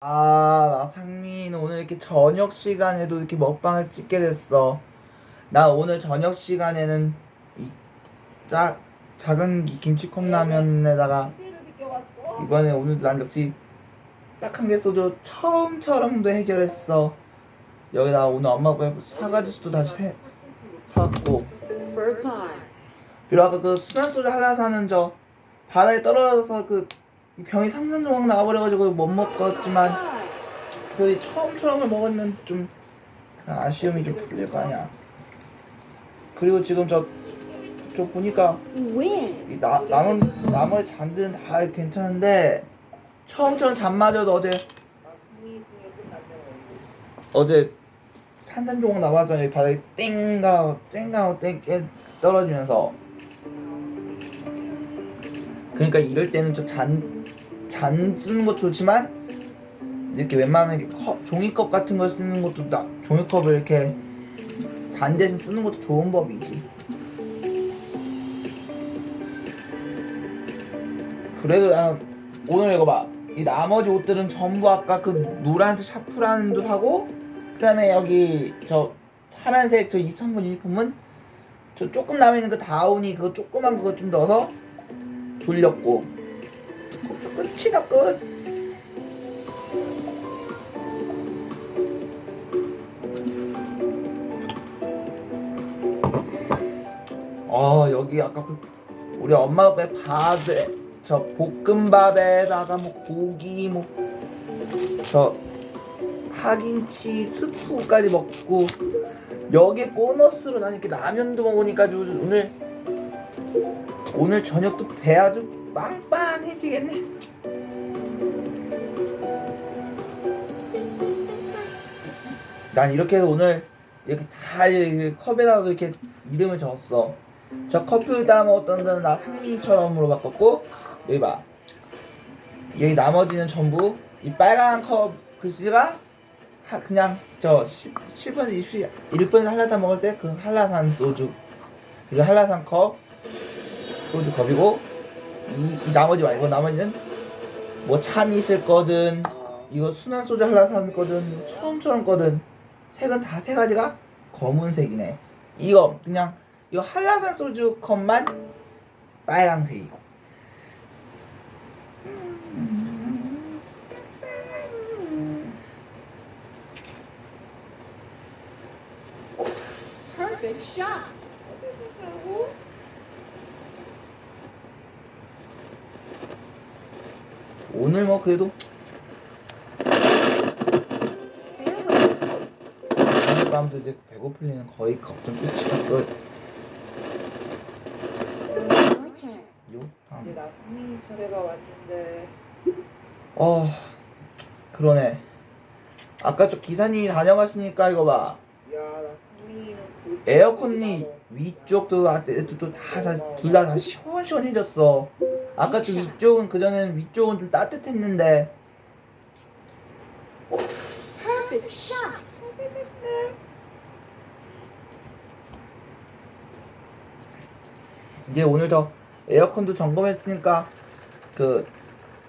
아, 나 상민 오늘 이렇게 저녁 시간에도 이렇게 먹방을 찍게 됐어. 나 오늘 저녁 시간에는 이 짜, 작은 이 김치 컵라면에다가 이번에 오늘도 난 역시 딱 한 개 소주 처음처럼도 해결했어. 여기다 오늘 엄마 아빠 사과 주스도 다시 세, 사왔고. 그리고 아까 그 순한 소주 하나 사는 저 바다에 떨어져서 그 이 병이 상상조각 나와버려가지고 못 먹었지만 그래도 처음처럼을 먹으면 좀 아쉬움이 좀 풀릴 거 아니야. 그리고 지금 저, 저 보니까. 이 나, 남은, 나머지 잔들은 다 괜찮은데 처음처럼 잠마저도 어제 어제 산산조각 나왔잖아 이 바닥에 땡가 땡가 땡 떨어지면서 그러니까 이럴 때는 좀잔 잔 쓰는 것도 좋지만 이렇게 웬만하면 이렇게 컵, 종이컵 같은 걸 쓰는 것도 나, 종이컵을 이렇게 잔 대신 쓰는 것도 좋은 법이지. 그래도 난 오늘 이거 봐. 이 나머지 옷들은 전부 아까 그 노란색 샤프란도 사고 그다음에 여기 저 파란색 저 23번 유니폼은 저 조금 남아있는 그 다운이 그거 조그만 그거 좀 넣어서 돌렸고 그거 끝이다 끝. 아 여기 아까 그 우리 엄마 아빠의 밥에 저 볶음밥에다가 뭐 고기 뭐 저 파김치 스프까지 먹고 여기 보너스로 난 이렇게 라면도 먹으니까 오늘 오늘 저녁도 배 아주 빵빵해지겠네. 난 이렇게 오늘 이렇게 다 컵에다가 이렇게 이름을 적었어. 저 커피를 따라 먹었던 데는 나 상민이처럼으로 바꿨고 여기 봐. 여기 나머지는 전부 이 빨간 컵 글씨가 하- 그냥 저 7번, 20, 1번 한라산 먹을 때 그 한라산 소주 이거 한라산 컵 소주 컵이고 이, 이 나머지 말고 나머지는 뭐 참 있을 거든 이거 순한 소주 한라산 거든 처음처럼 거든 색은 다 세 가지가 검은색이네 이거 그냥 이거 한라산 소주 컵만 빨강색이고 Perfect shot. 오늘 뭐 그래도? 밤도 이제 배고플리는 거의 걱정 끝이야 끝. 요? 이제 다음 나 국민 차례가 왔는데. 어 그러네. 아까 저 기사님이 다녀가시니까 이거 봐. 야나 국민은 그 에어컨이 위쪽도 아래쪽도 다둘다 다 시원시원해졌어. 아까 좀 위쪽은 그전에는 위쪽은 좀 따뜻했는데. 이제 오늘 더 에어컨도 점검했으니까 그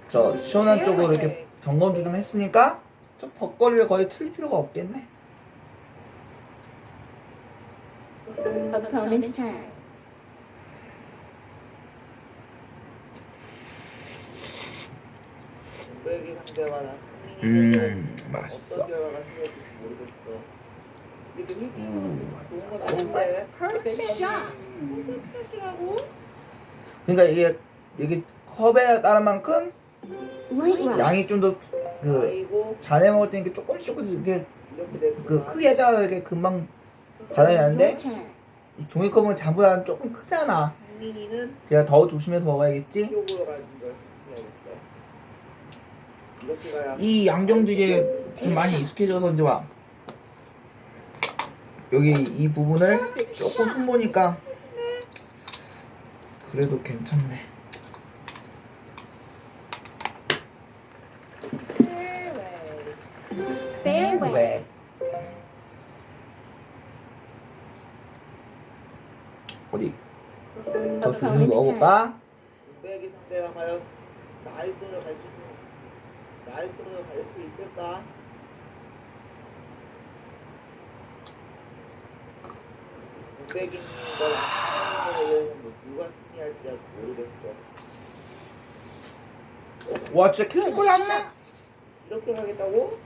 저 시원한 쪽으로 이렇게 점검도 좀 했으니까 좀 벅거리를 거의 틀 필요가 없겠네 상대와 나음 맛있어 이게? 그러니까 이게 이게 컵에 따른 만큼. 양이 좀 더 그 잔에 먹을 때 이렇게 조금씩 조금씩 됐구나 그 크게 이렇게 금방 받아야 하는데 turn. 이 종이컵은 잔보다는 조금 크잖아. 국민이는 그냥 더 조심해서 먹어야겠지. 이쪽으로 가는 걸 해야겠다 이렇게 가야 이 양정도 이게 좀 많이 익숙해져서 이제 막 여기 이 부분을 조금. 손보니까 그래도 괜찮네. 어디? 더 조심히 먹어볼까? 백이 상대가 과연 나이스를 갈수 있는 나의 손으로 갈 수 있을까? 무백인과 승리에 뭐 누가 승리할지 아직 모르겠어. 와 진짜 계속 꼴이 안 나. 이렇게 가겠다고?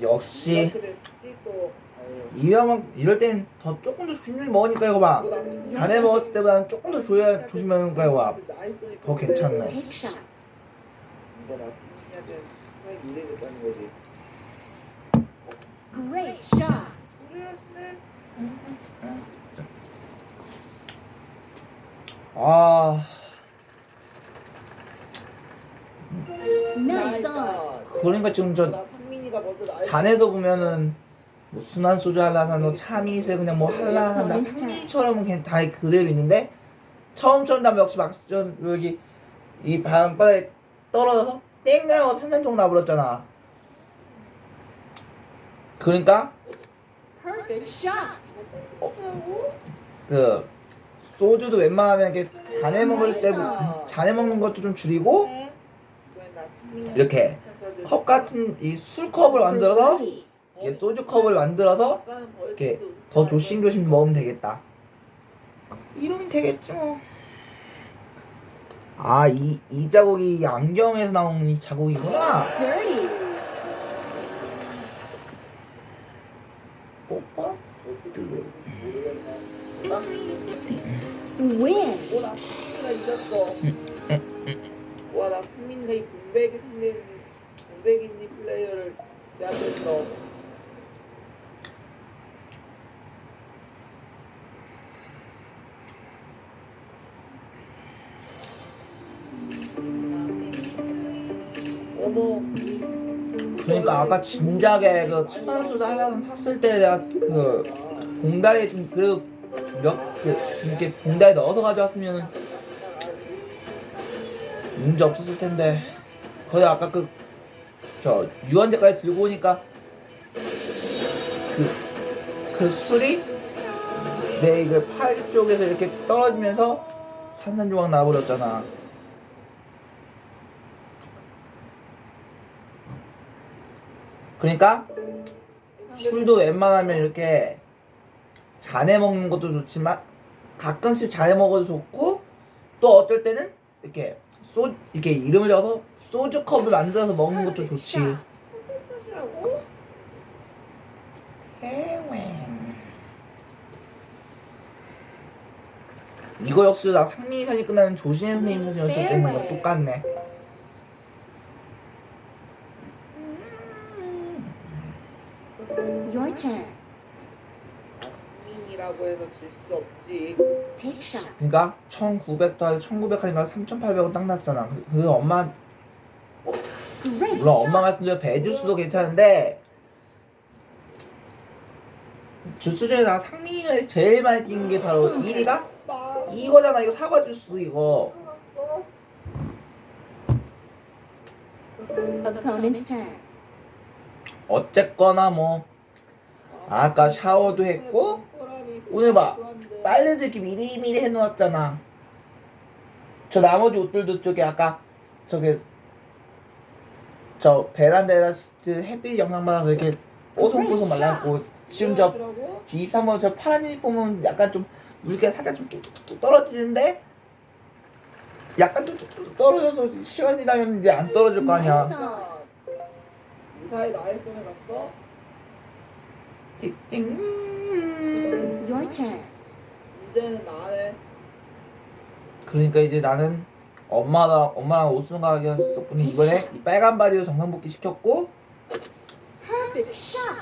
역시 이러면 이럴 땐 더 조금 더 조심히 먹으니까 이거 봐. 자네 먹었을 때보다는 조금 더 조야 조심하는 거야 와. 더 괜찮네. 이거. Great shot. 아 Nice on. 그러니까 지금 저 자네도 보면은 뭐 순한 소주 할라산 뭐 참이슬 그냥 뭐 할라 산 다 상민이처럼 그냥 다 그대로 있는데 처음처럼 다 역시 막저 여기 이 바람바닥에 떨어져서 땡그라고 산산종 나버렸잖아. 그러니까 shot. 그 소주도 웬만하면 이렇게 자네 먹을 때 자네 먹는 것도 좀 줄이고 이렇게 컵 같은 이 술컵을 만들어서. 이게 소주 컵을 만들어서 이렇게 더 조심조심 먹으면 되겠다. 이러면 되겠지 뭐. 아, 이, 이 자국이 안경에서 나온 이 자국이구나. 뽀뽀. 승민이가 이겼어. 와나 승민이가 이 공백이 승리 공백이니 플레이어를 내 앞에서 그러니까 아까 진작에 그 순한 소주 하려는 샀을 때 내가 그 봉다리에 좀그몇그 이렇게 봉다리에 넣어서 가져왔으면 문제 없었을 텐데 거기 아까 그 저 유원제까지 들고 오니까 그 그 술이 내그팔 쪽에서 이렇게 떨어지면서 산산조각 나버렸잖아. 그러니까 술도 웬만하면 이렇게 잔에 먹는 것도 좋지만 가끔씩 잔에 먹어도 좋고 또 어떨 때는 이렇게 소 이렇게 이름을 적어서 소주 컵을 만들어서 먹는 것도 좋지. 이거 역시 나 상민이 사진 끝나면 조신혜 선생님 사진이었을 때는 거 똑같네. 해서 질 수 없지. 그러니까 1900 더하기 1900 하니까 3800원 딱 났잖아. 그래서 엄마 Great 물론 엄마 shot. 말씀대로 배 주스도 괜찮은데 주스 중에 나 상민이가 제일 많이 뛴게 바로 1위가 이거잖아. 이거 사과 주스 이거. Opponent's turn. 어쨌거나 뭐 아까 샤워도 했고 오늘 봐. 빨래도 이렇게 미리미리 해놓았잖아. 저 나머지 옷들도 저기 아까 저기 저 베란다에다 그 햇빛 영향 받아서 이렇게 뽀송뽀송 말랐고 지금 저 23번 저 파란 유니폼은 약간 좀 물기가 살짝 좀 뚝뚝뚝 떨어지는데 약간 뚝뚝뚝 떨어져서 시간이 지나면 이제 안 떨어질 거 아니야. 무사히 나의 손에 갔어? 띵띵. Your turn. 이제는 나네 그러니까 이제 나는 엄마가 엄마랑 옷순 가게 했었더니 이번에 이 빨간 바지로 정상 복귀 시켰고 Perfect shot.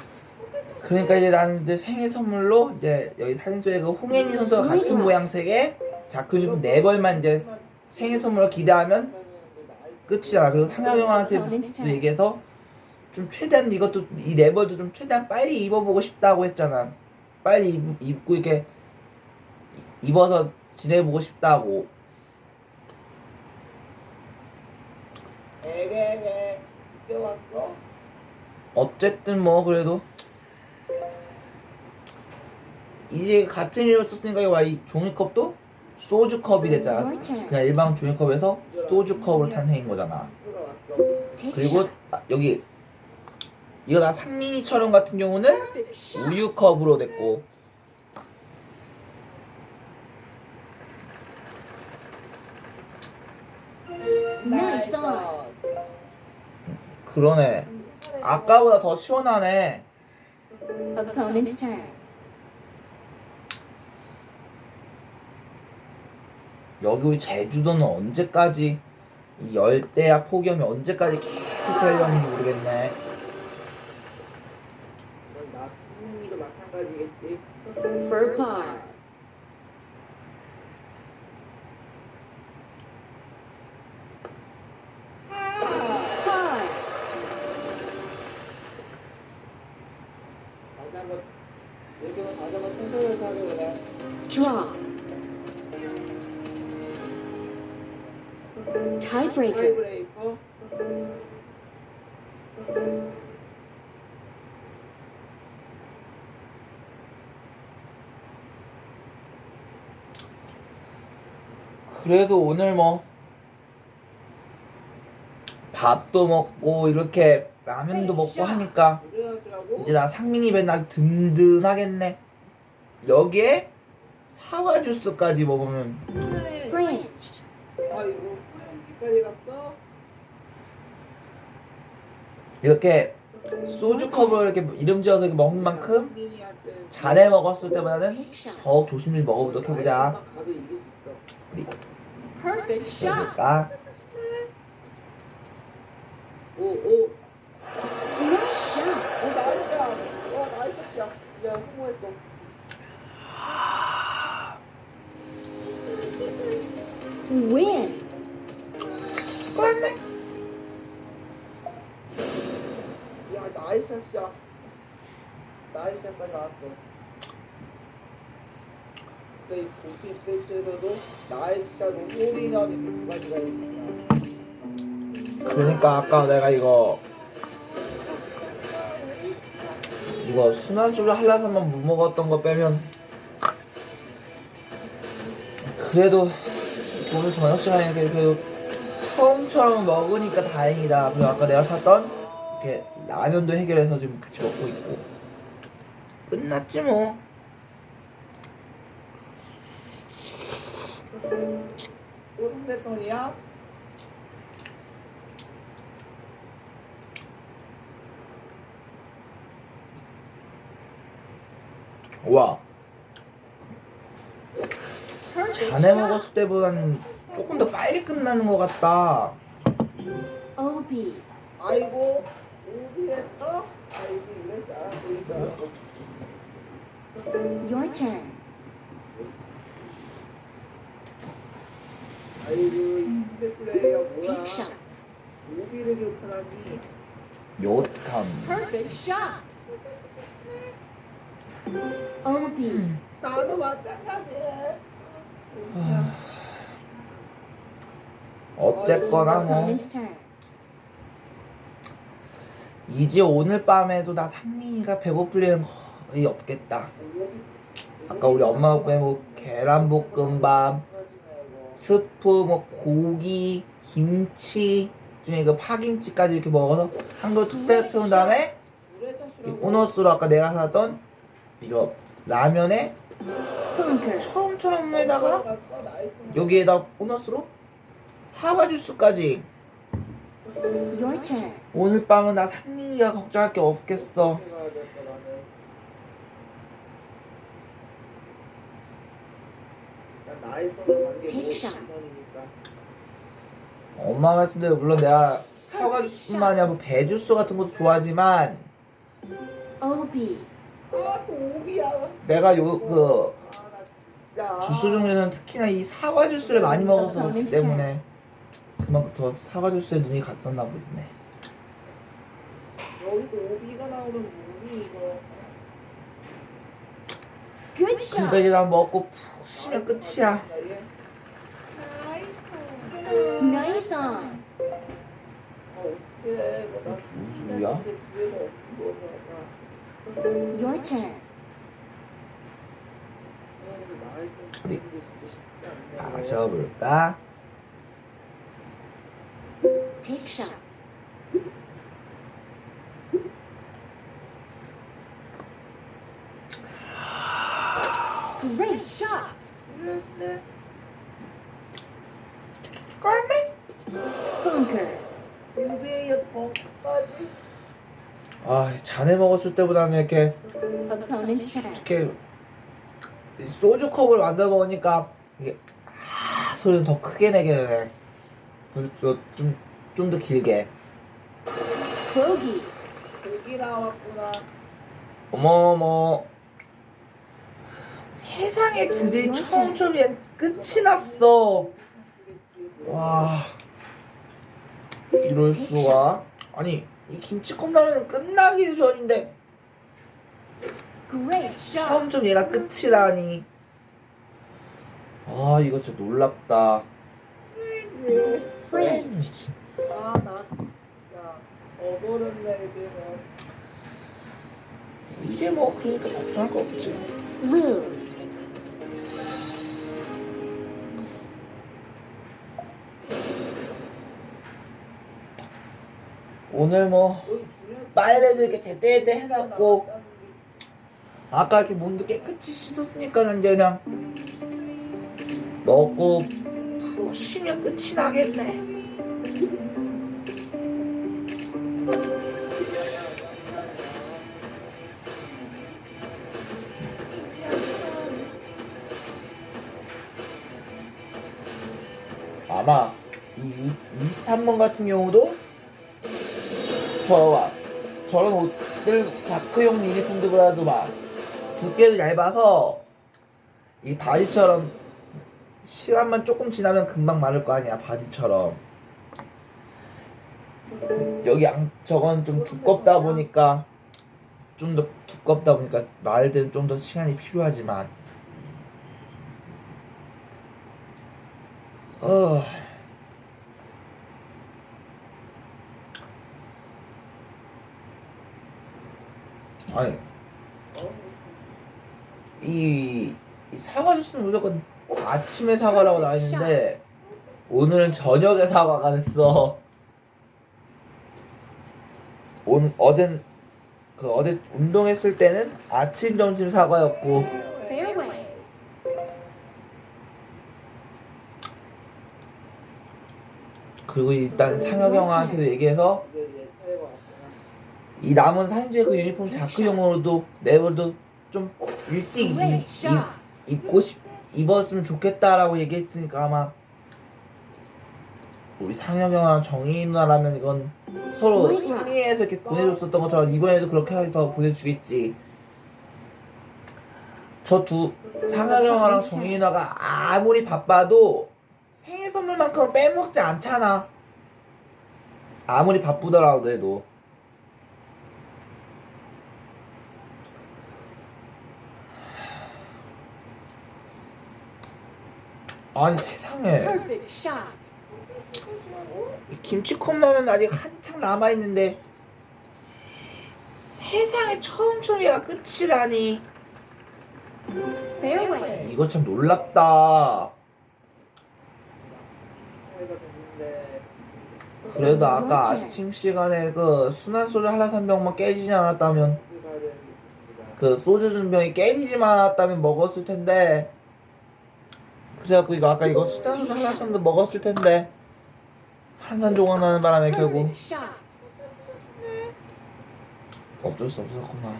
그러니까 이제 나는 이제 생일 선물로 이제 여기 사진 속에 그 홍현희 선수와 같은 모양색의 자크 유니폼 네 벌만 이제 생일 선물로 기대하면 끝이잖아. 그리고 상혁 형한테 얘기해서 좀 최대한 이것도 이네 벌도 좀 최대한 빨리 입어보고 싶다고 했잖아. 빨리 입, 입고 이렇게 입어서 지내보고 싶다고. 에게게 껴왔어? 어쨌든 뭐 그래도 이제 같은 이름을 썼으니까 이 종이컵도 소주 컵이 됐잖아. 그냥 일반 종이컵에서 소주 컵으로 탄생인 거잖아. 왔어. 그리고. 아, 여기 이거 나 상민이처럼 같은 경우는 Perfect shot. 우유 컵으로 됐고 on. 그러네. 아까보다 더 시원하네. 여기 제주도는 언제까지 이 열대야 폭염이 언제까지 계속 되려는지 모르겠네. 나 승민이도 마찬 그래도 오늘 뭐 밥도 먹고 이렇게 라면도 먹고 하니까 이제 나 상민이 맨날 든든하겠네. 여기에 사과 주스까지 먹으면 French. 아이고 프렌치까지 갔어. 이렇게 소주 컵을 이렇게 이름 지어서 먹는 만큼 잘해 먹었을 때보다는 shot. 더욱 조심히 먹어보도록 해보자. 수 있어. Perfect shot. 해볼까? 오 오. Nice shot. 어 나이스야. 와 나이스야. 야 성공했어. Win. 그렇네. 야 나이스야. 나 근데 이 고시 스테이트에서도 나이스가 롤이 나오는 두 가지가 있어. 그러니까 아까 내가 이거 이거 소주 한라산만 못 먹었던 거 빼면 그래도 오늘 저녁 시간에 그래도 처음처럼 먹으니까 다행이다. 그리고 아까 내가 샀던 이렇게 라면도 해결해서 지금 같이 먹고 있고 끝났지 뭐. 또 상대편이야? 와 자네. 먹었을 때보다는 조금 더 빨리 끝나는 것 같다. OB. 아이고 오비했어? 아이고 알았어 Your turn. 아이고 플레이어 뭐야. 오비를 요탐. Perfect shot. OB. 나도 마찬가지야 어쨌거나 뭐 turn. 이제 오늘 밤에도 나 상민이가 배고플 일은 거의 없겠다. 아까 우리 엄마가 보낸 뭐 계란볶음밥, 스프, 뭐 고기, 김치 중에 그 파김치까지 이렇게 먹어서 한걸툭 때려온 다음에 이 보너스로 아까 내가 샀던 이거 라면에. 처음처럼에다가 여기에다 보너스로 사과 주스까지. 오늘 밤은 나 상민이가 걱정할 게 없겠어. Take shot. 엄마 말씀대로 물론 내가 사과 주스뿐만 아니라 뭐 배주스 같은 것도 좋아하지만 오비야 내가 요그 아나 진짜 주스 중에서는 특히나 이 사과 주스를 많이 먹어서 그렇기 때문에 그만큼 더 사과 주스에 눈이 갔었나 보네. 여기도 오비가 나오는 무비 이거 Good 그러니까 shot. 이제 나 먹고 푹 쉬면 끝이야. 어떻게 무슨 소리야? Your turn. 어디? 마셔볼까? Take shot. Great shot. Bunker. 인생의 덕까지 아 자네 먹었을 때보다는 이렇게 Opponent's turn. 이렇게 이 소주 컵을 만들어 먹으니까 이게 아 소리는 더 크게 내게 되네. 그래서 좀좀 더 길게. Bogey. 고기 나왔구나. 어머어머. 세상에 드디어 처음 처음엔 끝이 났어. 와 이럴 수가. 아니 이 김치 컵 라면 끝나기 전인데. 처음 좀 얘가 끝이라니. 아 이거 진짜 놀랍다. 아나 진짜 어버렸네 이제는. 이제 뭐 그러니까 걱정할 거 없지. Lose. 오늘 뭐 빨래도 이렇게 제때제때 해놨고 아까 이렇게 몸도 깨끗이 씻었으니까 이제 그냥 먹고 푹 쉬면 끝이 나겠네. 아마 이 23번 같은 경우도 저 저런 옷들 자크용 유니폼들보다도 막 두께도 얇아서 이 바지처럼 시간만 조금 지나면 금방 마를 거 아니야 바지처럼. 여기 양 저건 좀 두껍다 보니까 좀 더 두껍다 보니까 마를 때는 좀 더 시간이 필요하지만 어. 아니 이, 이 사과 주스는 무조건 아침에 사과라고 나와 있는데 오늘은 저녁에 사과가 됐어. 온 어든 그 어제 운동했을 때는 아침 점심 사과였고 그리고 일단 상혁 형한테도 얘기해서. 이 남은 사인주의 그 유니폼 자크용으로도 내버려도 좀 일찍 입, 입. 입 고 싶 입었으면 좋겠다라고 얘기했으니까 아마 우리 상혁 형이랑 정희 누나라면 이건 서로 상의해서 이렇게 보내줬었던 것처럼 이번에도 그렇게 해서 보내주겠지. 저 두 상혁 형이랑 정희 누나가 아무리 바빠도 선물만큼 빼먹지 않잖아. 아무리 바쁘더라도. 아니 세상에 Perfect shot. 이 김치 컵 라면 아직 한창 남아 있는데 세상에 처음 처음이가 끝이라니. 이거 참 놀랍다. 차례가 됐는데 그래도 아까 아침 시간에 그 순한 소주 한라산 병만 깨지지 않았다면 그 소주 준 병이 깨지지만 않았다면 먹었을 텐데 그래갖고 이거 아까 이거 순한 소주 한라산도 먹었을 텐데 산산조각 나는 바람에 결국. 어쩔 수 없었구나.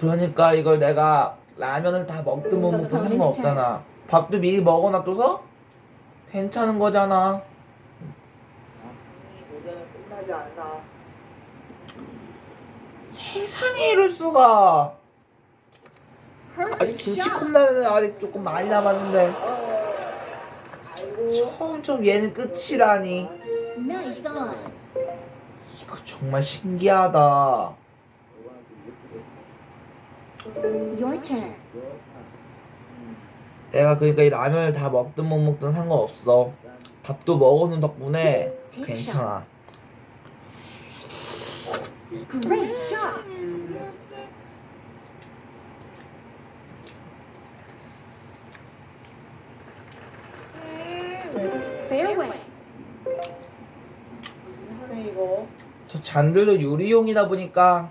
그러니까 이걸 내가 라면을 다 먹든 못 먹든 상관없잖아. 밥도 미리 먹어놔둬서 괜찮은 거잖아. 세상에 이럴 수가. 아직 Perfect 김치 shot. 컵라면은 아직 조금 많이 남았는데 어. 처음 좀 얘는 끝이라니. 이거 정말 신기하다. Your turn. 내가 그러니까 이 라면을 다 먹든 못 먹든 상관없어. 밥도 먹어놓은 덕분에 괜찮아. Great shot. Fairway. 하네 이거. 저 잔들도 요리용이다 보니까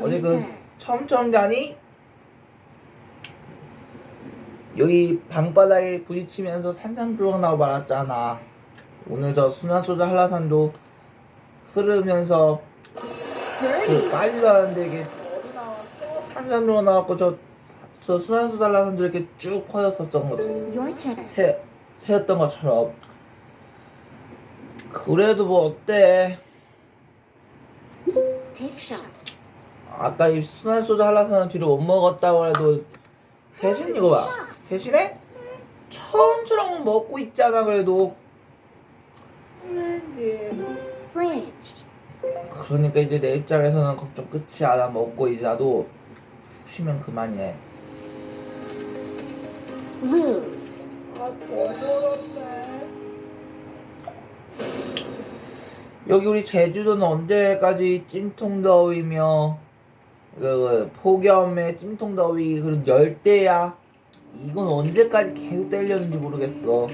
어디 그 자니 여기 방바닥에 부딪히면서 산산조각 나고 말았잖아. 오늘 저 순환소자 한라산도 흐르면서 그. 까지도 않았는데 이게? 산산조각 나갖고 저, 저 순환소자 한라산도 이렇게 쭉 퍼졌었던 거 Your turn. 새, 새였던 것처럼 그래도 뭐 어때. 아까 이 순환소자 한라산은 비를 못 먹었다고 해도 대신 이거 봐 대신에 처음처럼 먹고 있잖아 그래도. 그러니까 이제 내 입장에서는 걱정 끝이 안나 먹고 푹 쉬면 그만이네. 여기 우리 제주도는 언제까지 찜통 더위며 그, 그 폭염에 찜통 더위 그리고 열대야. 이건 언제까지 계속 때렸는지 모르겠어.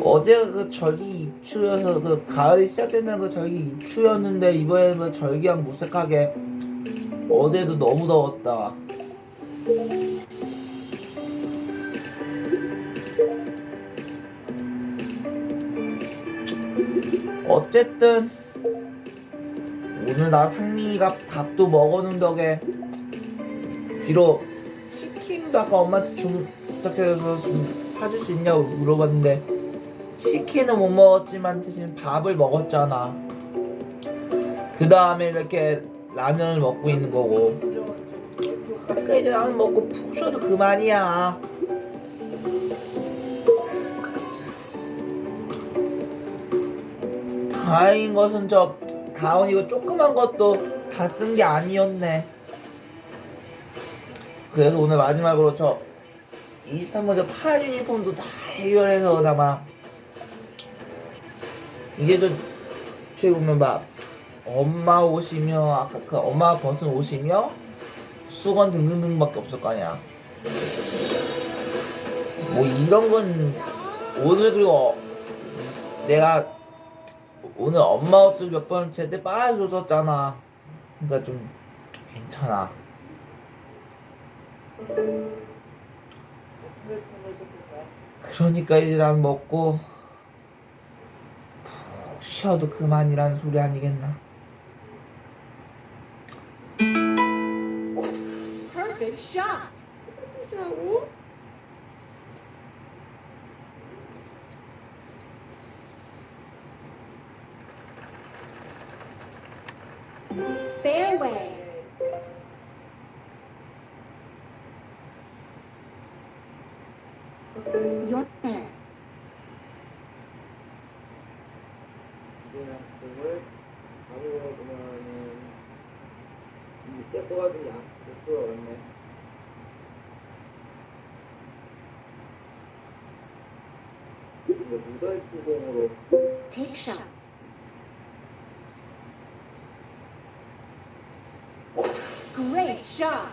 어제 그 절기 입추여서 그 가을이 시작된다는 그 절기 입추였는데 이번에는 그 절기랑 무색하게 어제도 너무 더웠다. 어쨌든 오늘 나 상민이가 밥도 먹어놓은 덕에 비록 치킨도 아까 엄마한테 좀 부탁해서 좀 사줄 수 있냐고 물어봤는데 치킨은 못 먹었지만 대신 밥을 먹었잖아. 그 다음에 이렇게 라면을 먹고 있는 거고. 그러니까 이제 나는 먹고 푹 쉬어도 그만이야. 다행인 것은 저 다운 이거 조그만 것도 다 쓴 게 아니었네. 그래서 오늘 마지막으로 저 23번 저 파란 유니폼도 다 해결해서 그나마 이게 저 저기 보면 막 엄마 옷이며 아까 그 엄마 벗은 옷이며 수건 등등등밖에 없을 거 아니야. 뭐 이런 건 오늘 그리고 내가 오늘 엄마 옷도 몇 번 제때 빨아줬었잖아. 그러니까 좀 괜찮아. 그러니까 이제 난 먹고 푹 쉬어도 그만이라는 소리 아니겠나. 진짜고? Fairway. Your turn. 그냥 공을 가보고 보면은 밑에 거가 좀 약, 못 들어갔네. 이거 무덜 구공으로 Take shot. Shot.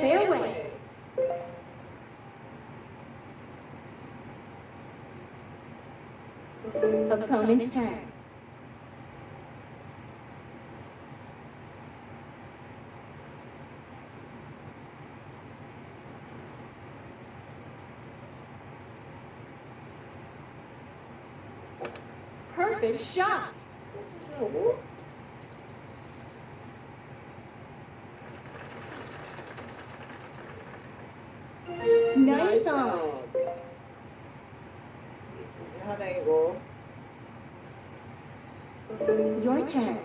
Fairway. Opponent's turn. Perfect shot. 하고 Nice on. 하나 이거 Your turn.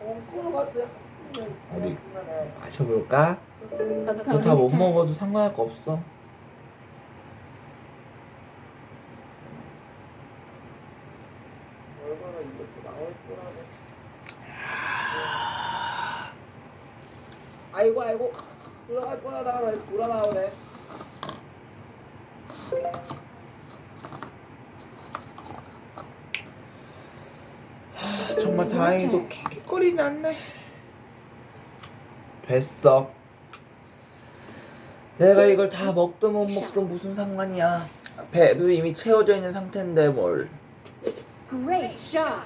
엉클 봤어 어디? 마셔볼까? 이거 Opponent's 다못 turn. 먹어도 상관할 거 없어. 얼마나 이렇게 나올 거라네. 아이고 아이고 들어갈 뻔하다가 다시 돌아 나오네. 정말 다행히도 킥킥거리는 않네. 됐어. 내가 이걸 다 먹든 못 먹든 무슨 상관이야. 배도 이미 채워져 있는 상태인데 뭘. Great shot.